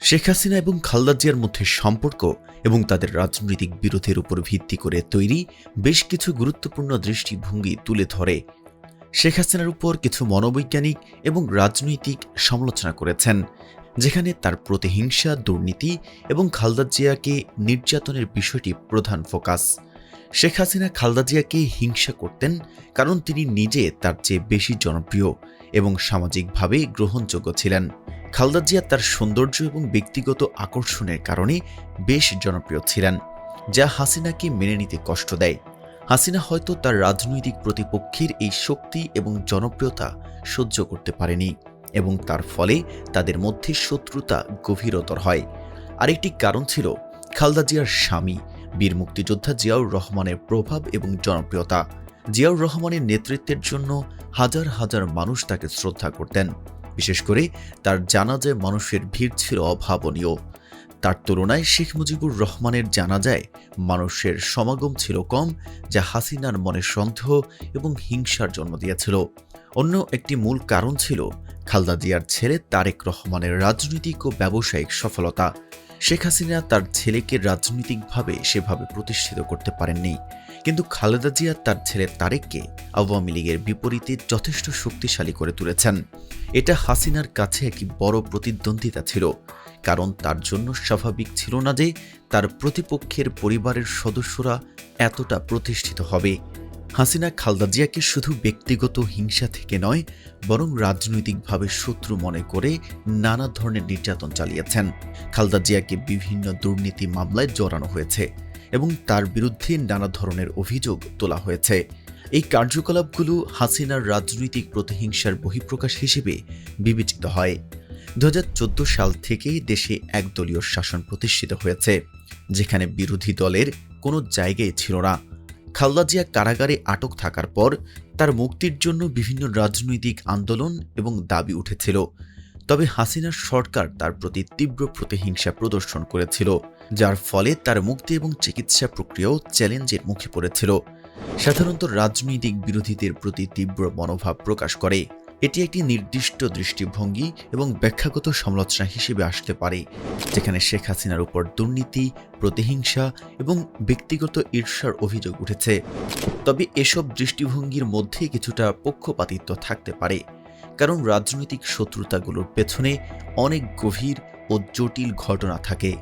শেখ হাসিনা এবং খালদা জিয়ার মধ্যে সম্পর্ক এবং তাদের রাজনৈতিক বিরোধের উপর ভিত্তি করে তৈরি বেশ কিছু গুরুত্বপূর্ণ দৃষ্টিভঙ্গি তুলে ধরে। শেখ হাসিনার উপর কিছু মনোবৈজ্ঞানিক এবং রাজনৈতিক সমালোচনা করেছেন, যেখানে তার প্রতিহিংসা, দুর্নীতি এবং খালদা জিয়াকে নির্যাতনের বিষয়টি প্রধান ফোকাস। শেখ হাসিনা খালদা জিয়াকে হিংসা করতেন কারণ তিনি নিজে তার চেয়ে বেশি জনপ্রিয় এবং সামাজিকভাবে গ্রহণযোগ্য ছিলেন। খালদা জিয়া তার সৌন্দর্য এবং ব্যক্তিগত আকর্ষণের কারণে বেশ জনপ্রিয় ছিলেন, যা হাসিনাকে মেনে নিতে কষ্ট দেয়। হাসিনা হয়তো তার রাজনৈতিক প্রতিপক্ষের এই শক্তি এবং জনপ্রিয়তা সহ্য করতে পারেনি এবং তার ফলে তাদের মধ্যে শত্রুতা গভীরতর হয়। আরেকটি কারণ ছিল খালদা জিয়ার স্বামী, বীর মুক্তিযোদ্ধা জিয়াউর রহমানের প্রভাব এবং জনপ্রিয়তা। জিয়াউর রহমানের নেতৃত্বের জন্য হাজার হাজার মানুষ তাকে শ্রদ্ধা করতেন। বিশেষ করে তার জানাজায় মানুষের ভিড় ছিল অভাবনীয়। তার তুলনায় শেখ মুজিবুর রহমানের জানাজায় মানুষের সমাগম ছিল কম, যা হাসিনার মনে সন্দেহ এবং হিংসার জন্ম দিয়েছিল। অন্য একটি মূল কারণ ছিল খালদা জিয়ার ছেলে তারেক রহমানের রাজনৈতিক ও ব্যবসায়িক সফলতা। শেখ হাসিনা তার ছেলেকে রাজনৈতিকভাবে সেভাবে প্রতিষ্ঠিত করতে পারেননি। কিন্তু খালেদা জিয়া তার ছেলে তারেককে আওয়ামী লীগের বিপরীতে যথেষ্ট শক্তিশালী করে তুলেছেন। এটা হাসিনার কাছে একটি বড় প্রতিদ্বন্দ্বিতা ছিল। কারণ তার জন্য স্বাভাবিক ছিল না যে তার প্রতিপক্ষের পরিবারের সদস্যরা এতটা প্রতিষ্ঠিত হবে। হাসিনা খালদা জিয়াকে শুধু ব্যক্তিগত হিংসা থেকে নয়, বরং রাজনৈতিকভাবে শত্রু মনে করে নানা ধরনের নির্যাতন চালিয়েছেন। খালদা জিয়াকে বিভিন্ন দুর্নীতি মামলায় জড়ানো হয়েছে এবং তার বিরুদ্ধে নানা ধরনের অভিযোগ তোলা হয়েছে। এই কার্যকলাপগুলো হাসিনার রাজনৈতিক প্রতিহিংসার বহিঃপ্রকাশ হিসেবে বিবেচিত হয়। দু হাজার চোদ্দ সাল থেকেই দেশে একদলীয় শাসন প্রতিষ্ঠিত হয়েছে, যেখানে বিরোধী দলের কোনো জায়গায় ছিল না। খালদা জিয়া কারাগারে আটক থাকার পর তার মুক্তির জন্য বিভিন্ন রাজনৈতিক আন্দোলন এবং দাবি উঠেছিল। তবে হাসিনার সরকার তার প্রতি তীব্র প্রতিহিংসা প্রদর্শন করেছিল, যার ফলে তার মুক্তি এবং চিকিৎসা প্রক্রিয়াও চ্যালেঞ্জের মুখে পড়েছিল। সাধারণত রাজনৈতিক বিরোধীদের প্রতি তীব্র মনোভাব প্রকাশ করে। এটি একটি নির্দিষ্ট দৃষ্টিভঙ্গি এবং ব্যাখ্যাগত সমালোচনা হিসেবে আসতে পারে, যেখানে শেখ হাসিনার উপর দুর্নীতি, প্রতিহিংসা এবং ব্যক্তিগত ঈর্ষার অভিযোগ উঠেছে। তবে এসব দৃষ্টিভঙ্গির মধ্যে কিছুটা পক্ষপাতিত্ব থাকতে পারে, কারণ রাজনৈতিক শত্রুতাগুলোর পেছনে অনেক গভীর ও জটিল ঘটনা থাকে।